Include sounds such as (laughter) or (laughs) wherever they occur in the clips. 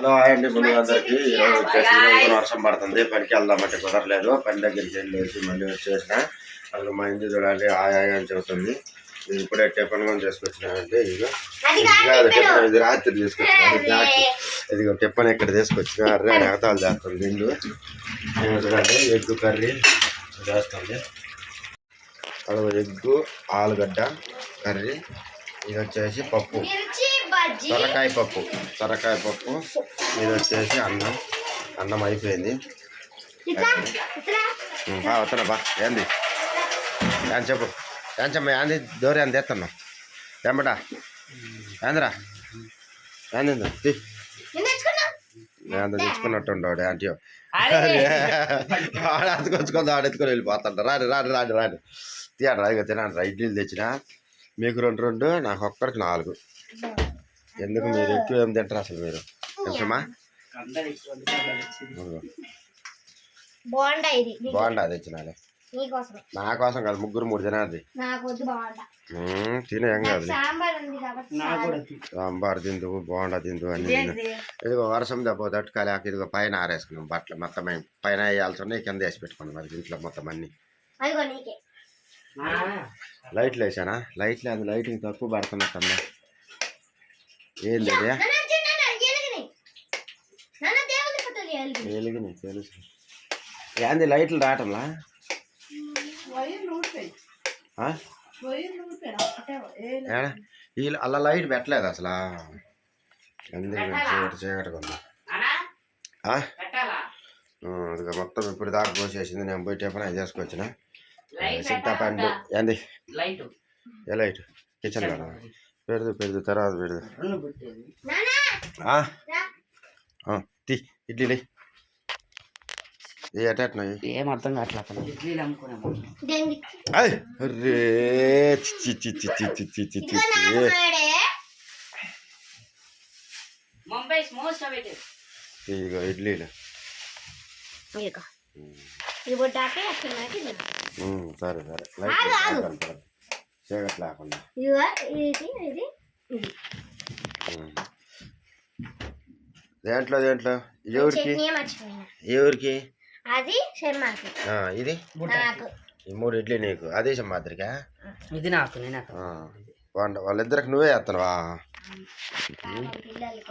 Hello hi అండి. ముందు అందరికి ఈరోజు వచ్చేసి ఈరోజు వర్షం పడుతుంది. పనికి వెళ్దామంటే కుదరలేదు. పని దగ్గరికి వెళ్ళేసి మళ్ళీ వచ్చేసిన. అసలు మా ఇంటి చూడాలి హాయ్ అని చెబుతుంది. ఇది ఇప్పుడే టిఫిన్ కూడా చేసుకొచ్చినానండి ఇది కాదు టిఫిన్. ఇది రాత్రి తీసుకొచ్చిన. ఇది టిఫిన్ ఇక్కడ తీసుకొచ్చిన అర్రే ఎగతాలు చేస్తుంది నిండు. నేను చూడండి ఎగ్ కర్రీ చేస్తుంది అలా ఎగ్గు ఆలుగడ్డ కర్రీ. ఇది వచ్చేసి పప్పు. సొరకాయ పప్పు. సొరకాయ పప్పు. ఇది వచ్చేసి అన్నం. అన్నం అయిపోయింది. ఉం, బా వస్తున్నా బా. ఏంది? ఏం చెప్పు? ఏం చెప్ప? ఏంది? దోరి అని తెస్తున్నావు ఏమటా ఏందిరా? ఏంది తీ. నేను తెచ్చుకున్నా ఏందో తెచ్చుకున్నట్టు ఉండవాడు ఆంటీ వాడు ఎత్తుకొచ్చుకుందా వాడు ఎత్తుకొని వెళ్ళిపోతాడు. రాడు రాడు రాడు రాడు. తీయండి రాదుగా తినండి రా. ఇడ్లీలు తెచ్చిన. మీకు రెండు రెండు నాకు ఒక్కడికి నాలుగు. ఎందుకు మీరు ఎక్కువ ఏం తింటారు అసలు మీరు? తెలుసమ్మా? బాగుండా తెచ్చినాలే. నీకోసమే. నా కోసం కాదు ముగ్గురు మూడు తినాది తినే కాదు సాంబార్ ఉంది కాబట్టి చాలు. సాంబార్ తిందు బాగుండా తిందు అని. ఇదిగో వర్షం దెబ్బ తట్టుకోలేక ఇదిగో పైన ఆరేసుకున్నాం బట్టలు మొత్తం పైన వేయాల్సి ఉన్నాయి కింద వేసి పెట్టుకున్నాం మరి ఇంట్లో మొత్తం అన్ని. అదిగో నీకే. లైట్లు వేసానా? లైట్లు అది లైటింగ్ తక్కువ పడుతున్నట్టమ్మా. వెలుగుని. తెలుసు ఏంది లైట్లు రావటంలా? ఈ అలా లైట్ పెట్టలేదు అసలు. ఎందుకు చీకటి చీకటిగా ఉంది? మొత్తం ఇప్పుడు దాకా పోసేసింది నేను పోయి టిఫిన్ అది చేసుకొచ్చిన. చింతపండు ఏంది? లైట్. ఏ లైట్? కిచెన్ కదా పెడదు పెడదు తర్వాత పెడదు. తీ ఇడ్లీ ఏ అటాట్నాయి ఏం అర్థం కావట్లేదు ఇదిగో ఇడ్లీలు సరే సరే. చీకటి లేకుండా ఇదిగో, ఇది ఇది ఇది. ఉమ్. దేంట్లో దేంట్లో? ఎవరికి ఎవరికి అది శర్మాకి ఆ, ఇది? నాకు. ఈ మూడు ఇడ్లీ నీకు. అదే మాదిరిగా ఇది నాకు వాళ్ళిద్దరికి నువ్వే వేస్తున్నావా పిల్లలకి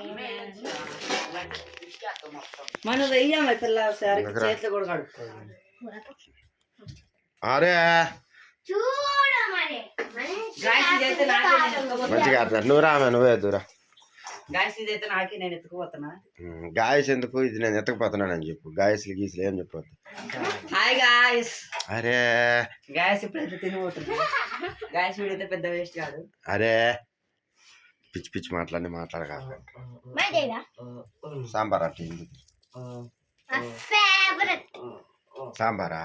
మంచిగా అట్లా నువ్వు రామే నువ్వే దూరా గాయస్ ఎందుకు? ఇది నేను ఎత్తకపోతున్నాను అని చెప్పు గాయస్లు గీసులు ఏం చెప్పొద్దు. హాయ్ గాయస్ అరే. గాయస్ ఇప్పుడు తినబోతుంది గాయస్ వీడైతే పెద్ద వేస్ట్ కాదు. అరే. పిచ్చి పిచ్చి మాట్లాడి మాట్లాడగా సాంబార్ అట్లా సాంబారా?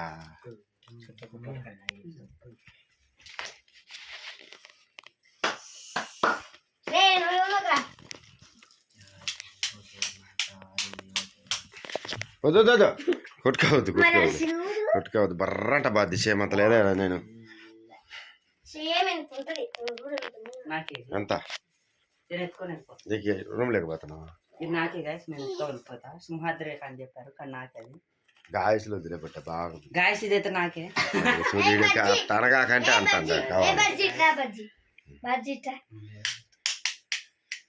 వద్దు వద్దు కొట్టుకోవద్దు కొట్టుకోవద్దు. కొట్టుకోవద్దు. బర్రంట బాధ్య అంత లేదా నేను? ఎంత రూమ్ లేకపోతున్నావా? నాకే గాయస్ నేను వెళ్ళిపోతా. సింహాద్రి అని చెప్పారు కానీ నాకే గాయస్లో వదిలేపట్ట బాగుంది గాయస్ ఇదైతే నాకే. సూర్యుడికి తనగా కంటే అంటే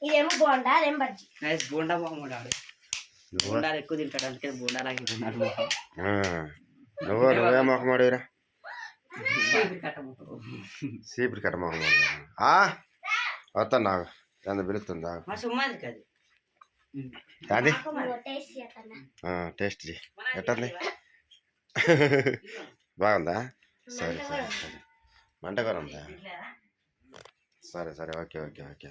ఇదేమో బాగుండా అదేం బజ్జీ. గాయస్ బోండా మొహం ఉన్నాడు బోండాలు ఎక్కువ తింటాడు అందుకే బోండా లాగి ఉన్నాడు మొహం నువ్వు నువ్వే మొహం మాడివిరా చీపిరి కట్ట మొహం. వస్తాను నాకు. ఎంత పిలుస్తుందా? మా సుమ్మాది కాదు. అది? టేస్ట్ చేయి. ఎట్టుంది? బాగుందా? సరే సరే సరే. మంట కూడా ఉందా? సరే సరే ఓకే ఓకే ఓకే.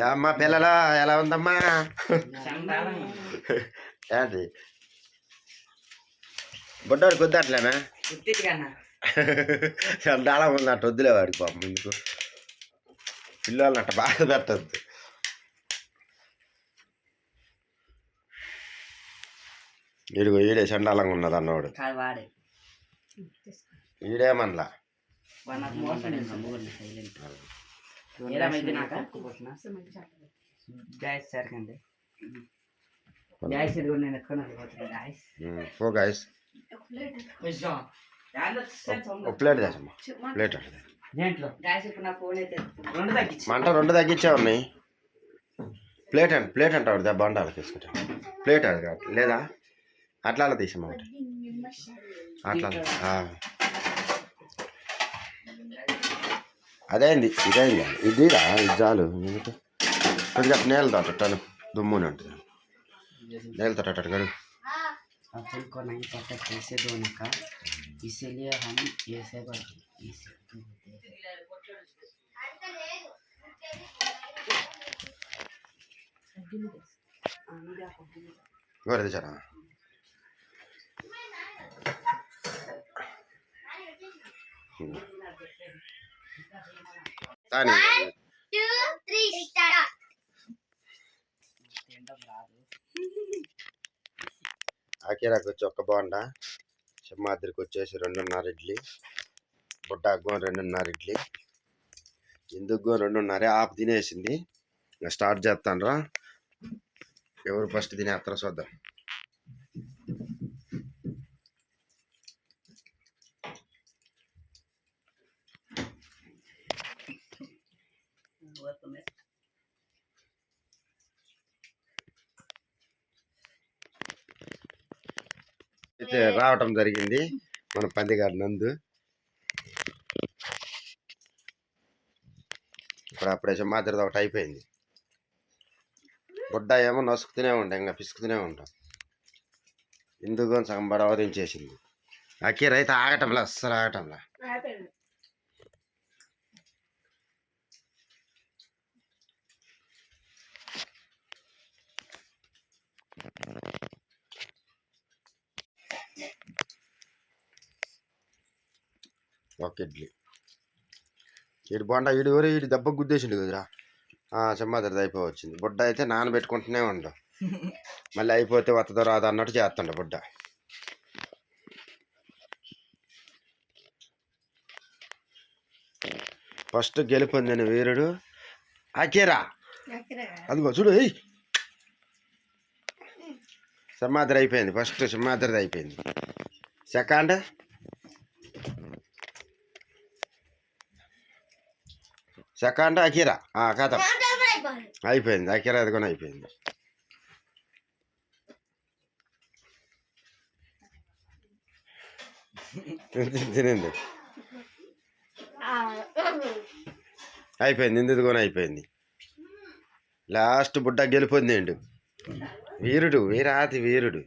ఏ అమ్మా పిల్లలు ఎలా ఉందమ్మా? ఏంటి? బుడ్డోడు కన్నా చండాలం ఉంది అట్టు వద్దులే వాడికి పాపం ఎందుకు? పిల్లల్ని అట్ట బాధ పెట్టద్దు. ఇడిగో ఈడే చండాలంగా ఉన్నది అన్నవాడు ఈడేమనలా? నాకు మోసం సైలెంట్ ఏమైతే నాకు గ్యాస్ సరికండి గ్యాస్ ఇది కూడా. నేను ఎత్తుకొని వెళ్ళిపోతున్నా గ్యాస్. పో గాయస్. ఒక ప్లేట్ ప్లేట్ మంట. రెండు తగ్గించే. ఉన్నాయి ప్లేట్ అండి ప్లేట్ అంటే ఆవిడ అంటారు తీసుకుంటాం. ప్లేట్ అది కాదు లేదా? అట్లా అలా ఒకటి అట్లా అదేంది ఇదేంది ఇదిరా ఇది చాలు ఎందుకు? కొద్దిగా నేలతో అట్టాను దుమ్ముని ఉంటుంది నేలతో అట్ట గడు अपन को नहीं पता कैसे धोने का इसीलिए हम ऐसे करते ऐसे धोते हैं। కానీ ఆకేరాకు వచ్చి ఒక్క బాండా సింహాద్రికి వచ్చేసి రెండున్నర ఇడ్లీ. బుడ్డాకు రెండున్నర ఇడ్లీ. ఇందుకు రెండున్నర ఆపు తినేసింది. స్టార్ట్ చేస్తాను రా ఎవరు ఫస్ట్ తినేస్తారో చూద్దాం. అయితే రావటం జరిగింది మన పందిగాడు నందు. ఇప్పుడు అప్పుడే సింహాద్రిది ఒకటి అయిపోయింది. బుడ్డ ఏమో నసుకుతూనే ఉంటాం ఇంకా పిసుకుతూనే ఉంటాం. ఇందుకు సగం బడవరించేసింది అక్కీర్ అయితే ఆగటంలా అస్సలు ఆగటంలా. ఒక ఇడ్లీ ఈడు బొండ ఈడు ఎవరు ఈడు దెబ్బ గుద్దేసిండు కదరా. సింహాద్రిది అయిపోవచ్చింది బుడ్డ అయితే నానబెట్టుకుంటూనే ఉండవు (laughs) మళ్ళీ అయిపోతే వత్తదో రాదు అన్నట్టు చేస్తుండ బుడ్డ. ఫస్ట్ గెలుపొందిన వీరుడు అకేరా అదిగో చూడు ఏయ్! సింహాద్రి అయిపోయింది. ఫస్ట్ సింహాద్రిది అయిపోయింది. సెకండ్. సెకండ్ అఖీరా కథ. అయిపోయింది. అఖీరా అది కూడా అయిపోయింది. తినింది. అయిపోయింది. ఇందుది కూడా అయిపోయింది. లాస్ట్ బుడ్డ గెలిపొందిండు వీరుడు వీరాతి వీరుడు.